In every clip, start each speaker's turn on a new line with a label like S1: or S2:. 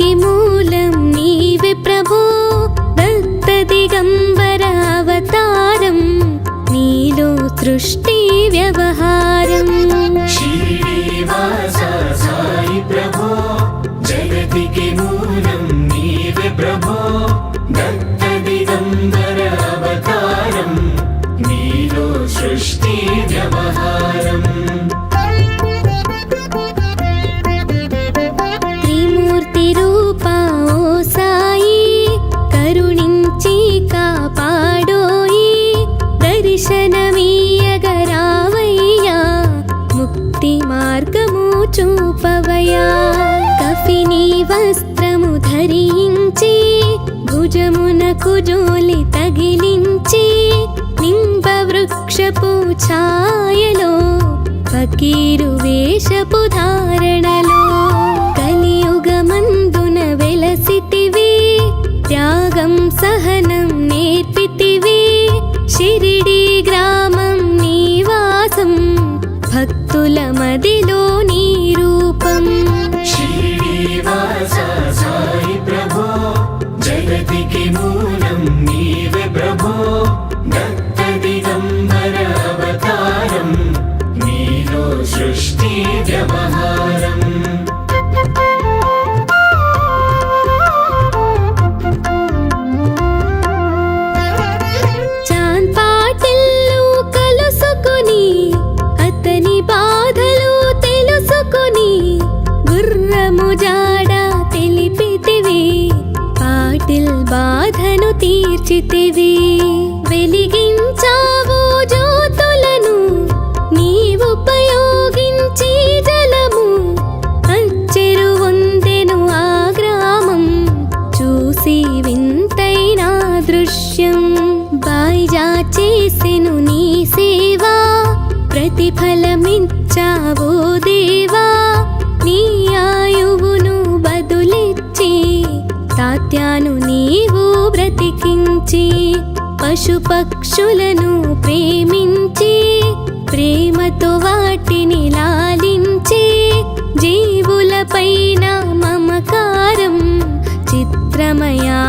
S1: జగతికి మూలం నీవే ప్రభు. దత్త దిగంబర అవతారం నీలో సృష్టి వస్త్రము ధరించి భుజమున కుజోలి తగిలించి నింబ వృక్షపు ఛాయలో ఫకీరు వేషపు ధారణలో కలియుగమందున వెలసితివి త్యాగం సహన గుర్రము జాడ తెలిపితివి పాటిల్ బాధను తీర్చితివి. వెలిగించావు జ్యోతులను నీవుపయోగించి జలము. అచ్చెరు వందెను ఆ గ్రామం చూసి వింతైన దృశ్యం. బాయిజా చేసెను నీ సేవా ప్రతిఫలమిచ్చావో దేవా. నిత్యాను నీవు బ్రతికించి పశుపక్షులను ప్రేమించి ప్రేమతో వాటిని లాలించి జీవులపైన మమకారం చిత్రమయా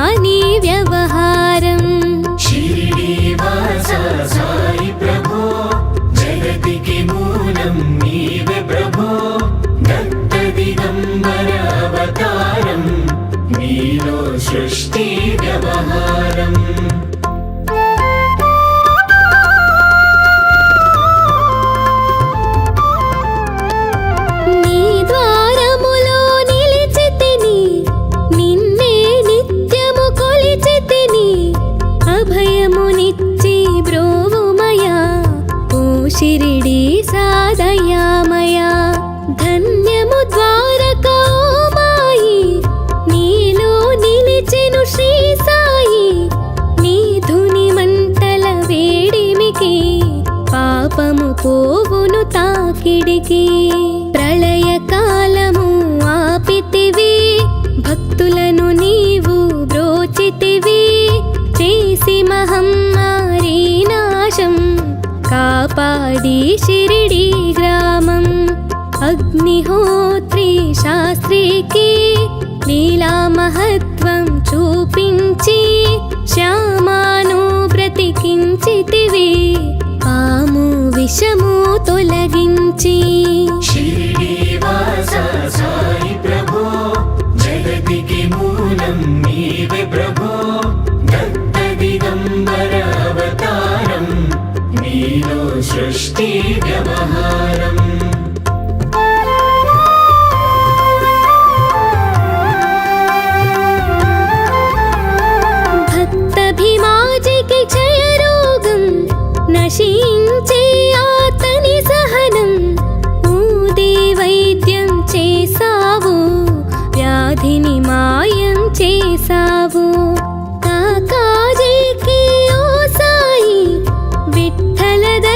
S1: పాపము పోవును తాకిడికి. ప్రళయ కాలము ఆపితివి. భక్తులను నీవు బ్రోచితివి. చేసి మహమ్మారి నాశం. కాపాడి షిరిడి గ్రామం. అగ్నిహోత్రి శాస్త్రికి లీలా మహత్వం చూపించి శ్యామాను బ్రతికించితివి. విషము తొలగించి.
S2: శ్రీనివాస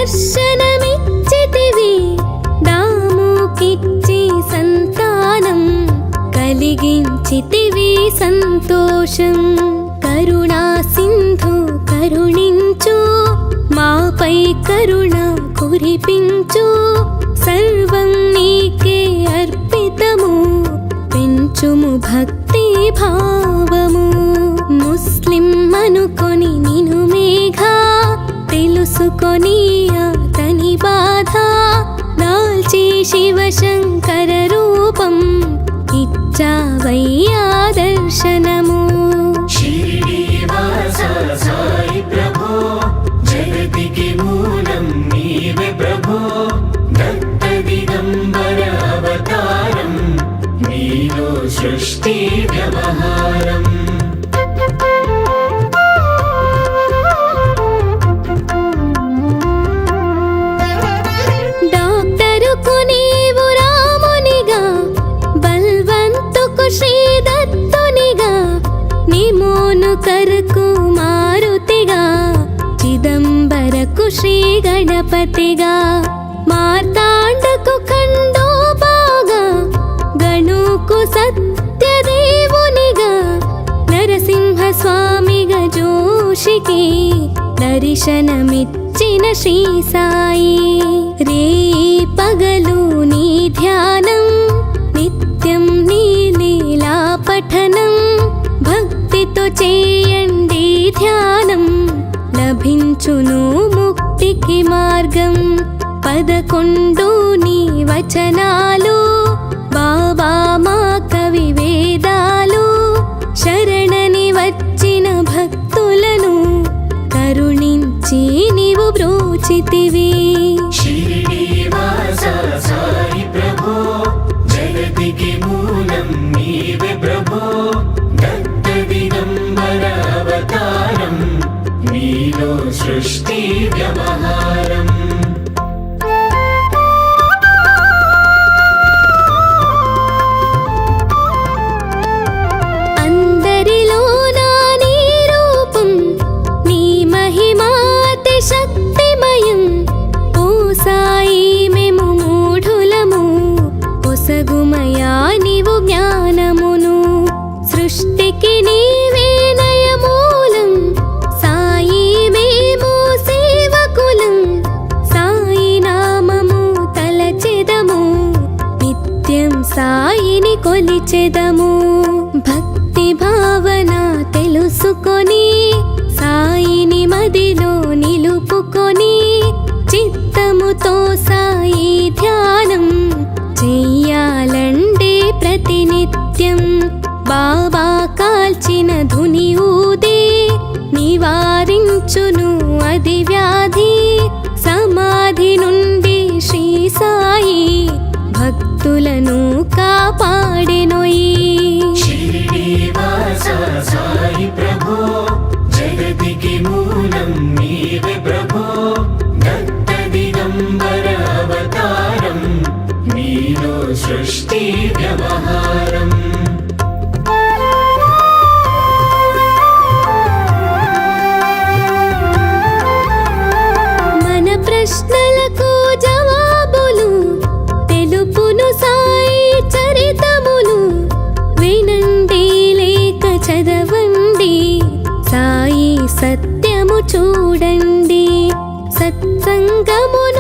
S1: దర్శనమిచ్చితివి. దాముకిచ్చి సంతానం కలిగించితివి సంతోషం. కరుణా సింధు కరుణించు మాపై కరుణ కురిపించు. సర్వం నీకే అర్పితము పెంచుము భక్తి భావము. ముస్లిం అనుకొని తెలుసుకొని అతని బాధ దాల్చి శివశంకర రూపం ఇచ్చావయ్యా దర్శన జోషికి దర్శనమిచ్చిన శ్రీ సాయి. రే పగలు నీ ధ్యానం నిత్యం నీ లీలా పఠనం. భక్తితో చేయండి ధ్యానం లభించును ముక్తికి మార్గం. పదకొండు నీ వచనాలు వచ్చితివి ప్రభో జగతికి మూలం నీవే ప్రభో. దత్త దిగంబరావతారం నీలో సృష్టి వ్యవహారం. ఒసగుమయా నీవు జ్ఞానమును. సృష్టికి నీవే నయమూలం. సాయి మేము సేవకులం. సాయి నామము తలచెదము. నిత్యం సాయిని కొలిచెదము. భక్తి భావన
S2: సృష్టి వ్యవహారం.
S1: మన ప్రశ్నలకు జవాబులు సాయి చరితములు. చదవండి. సాయి సత్యము చూడండి. సత్సంగమును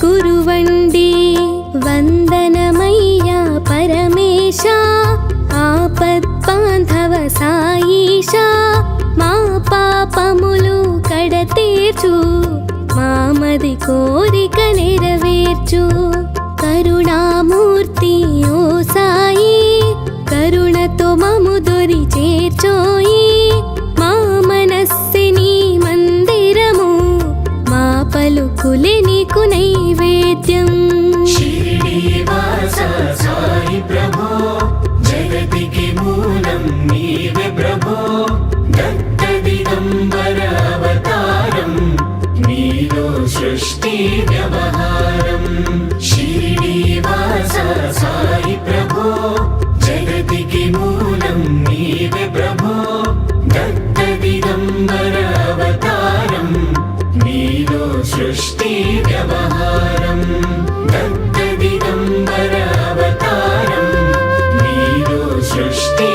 S1: కురువండి వందనమయ్యా పరమేశ ఆపద్బాంధవ సాయిష మా పాపములు కడతీర్చు మామది కోరిక నెరవేర్చు.
S2: सृष्टिव्यवहारम् दत्तदिगम्बरावतारम् नीरो सृष्टि